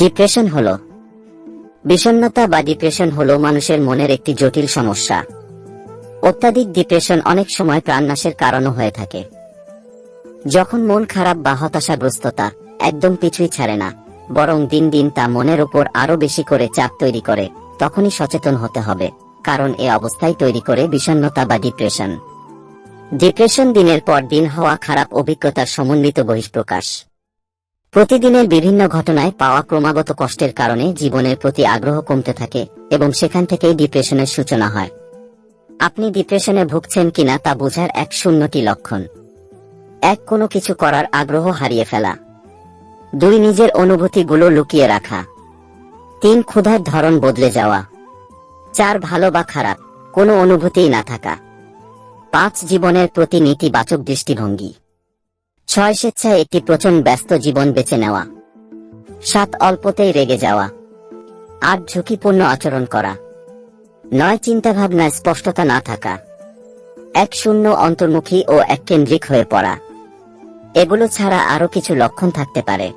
Depression হল। বিষণ্ণতা বা ডিপ্রেশন হল মানুষের মনের একটি জটিল সমস্যা। অত্যাধিক ডিপ্রেশন অনেক সময় প্রাণনাশের কারণও হয়ে থাকে। যখন মন খারাপ বা হতাশাগ্রস্ততা একদম পিছুই ছাড়ে না, বরং দিন দিন তা মনের উপর আরও বেশি করে চাপ তৈরি করে, তখনই সচেতন হতে হবে, কারণ এ অবস্থায় তৈরি করে বিষণ্ণতা বা ডিপ্রেশন ডিপ্রেশন দিনের পর দিন হওয়া খারাপ অভিজ্ঞতার সমন্বিত বহিঃপ্রকাশ। প্রতিদিনের বিভিন্ন ঘটনায় পাওয়া ক্রমাগত কষ্টের কারণে জীবনের প্রতি আগ্রহ কমতে থাকে এবং সেখান থেকেই ডিপ্রেশনের সূচনা হয়। আপনি ডিপ্রেশনে ভুগছেন কিনা তা বোঝার এক শূন্যটি লক্ষণ। এক, কোনো কিছু করার আগ্রহ হারিয়ে ফেলা। দুই, নিজের অনুভূতিগুলো লুকিয়ে রাখা। তিন, ক্ষুধার ধরন বদলে যাওয়া। চার, ভালো বা খারাপ, কোনো অনুভূতিই না থাকা। পাঁচ, জীবনের প্রতি নেতিবাচক দৃষ্টিভঙ্গি। ছয় স্বেচ্ছায় একটি প্রচণ্ড ব্যস্ত জীবন বেছে নেওয়া। সাত অল্পতেই রেগে যাওয়া। আট ঝুঁকিপূর্ণ আচরণ করা। নয় চিন্তাভাবনায় স্পষ্টতা না থাকা। এক শূন্য অন্তর্মুখী ও এককেন্দ্রিক হয়ে পড়া। এগুলো ছাড়া আরও কিছু লক্ষণ থাকতে পারে।